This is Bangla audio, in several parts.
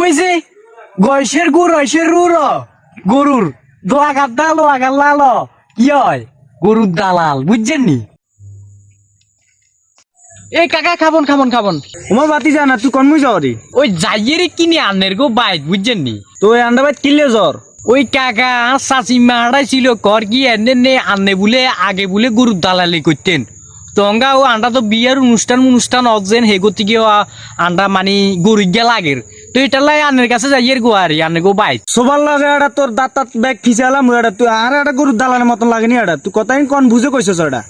ওই যে গয়সের গুড় রয়সের রুর গরুর। দোয়া গাদ্দা লোয়া গাল্লাল কি হয়? গরুর দালাল বুঝছেন নি? এই কাকা খাবন খাবন খাবন। তোমার বাতি যা না তুই কনমুই যাও রে? ওই যাইয়ের কিনে আনের গো বাইক বুঝছেন নি? তো ওই আন্ডাবাদ কিনলে জ্বর? ওই কাকা চাচি মারাই ছিল কর কি এনে নে আনে বলে আগে বলে গরুর দালালি করতেন। তঙ্গা ও আন্ডা তো বিয়ের অনুষ্ঠান অনুষ্ঠান অজেন হে গতি গিয়ে আন্ডা মানে গরু গিয়া লাগের। তো এটা লাই আনের কাছে যাই গো আর আনে গো বাইক সবার লাগে এটা তোর দাঁত তাত ব্যাগ খিচালাম এটা তুই আর এটা গরুর দালানের মতন লাগেনি এটা তুই কথাই কন বুঝে কইছস এটা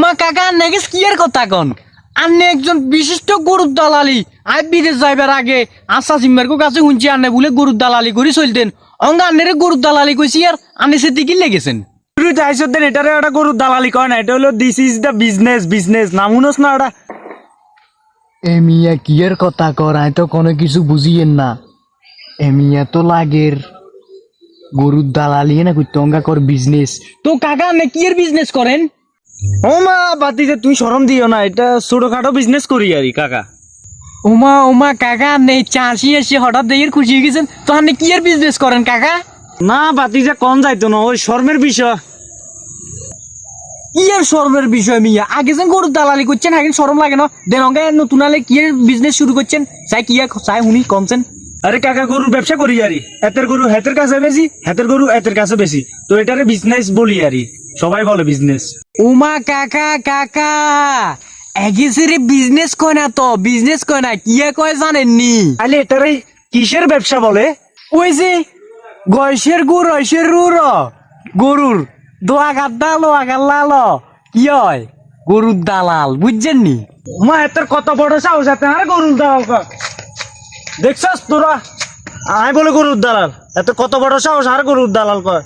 মা কাকা আন্নে কি আর কথা কন? আন্নে একজন বিশিষ্ট গরুর দালালি আই বিদেশ যাইবার আগে আশা সিম্মার কাছে শুনছি আন্নে বলে গরুর দালালি করে চলতেন। অঙ্গা আন্নের গরুর দালালি কইছি আর আন্নে সে দিকে লেগেছেন? তুই চাইছ দেন এটারে একটা গরুর দালালি কয় না এটা হলো this is the business business নামুনস না এটা এমিয়া কিয়ের কথা কর আমি তো কোনো কিছু বুঝিয়েন না। এমিয়া তো লাগের। গরুর দালালি না করতে অঙ্গা কর বিজনেস তো কাকা আপনি কিয়ের বিজনেস করেন? ও মা বাতি যে তুই শরম দিও না এটা ছোটখাটো বিজনেস করি আর কাকা। ওমা ওমা কাকা নেই চাষি এসে হঠাৎ দেখে খুশি হয়ে গেছেন। তো আপনি কিয়ের বিজনেস করেন কাকা? না বাতি যে কম যাইতো না ওই শর্মের বিষয়। কিয়ের শরমের বিষয় মিয়া। আগে যেন গরুর দালালি করছেন আগে শরম লাগে না। দেন অঙ্গা নতুন আলে কিয়ের বিজনেস শুরু করছেন? চাই কিয়া চাই শুনি কমছেন। আরে কাকা গরুর ব্যবসা করি আরি। হাতের গরু হাতের কাছে বেশি হাতের গরু হাতের কাছে বেশি। তো এটারে বিজনেস বলি আরি। সবাই বলে বিজনেস উমা কাকা কাকা। এগেসিরে বিজনেস কয় না তো? বিজনেস কয় না? কিয়া কয় জানেন নি তাহলে এটারে কিসের ব্যবসা বলে? ওই যে গয়সের গুড় রয়সের রুর গরুর। দোয়া গাদ্দা আগার গাল্লাল কি হয়? গরুর দালাল, বুঝছেন নি? মা এত কত বড় সাহস আছে আরে গরুর দালাল দেখছস তোরা? আয় বলে গরুর দালাল। এত কত বড় সাহস, আর গরুর দালাল কয়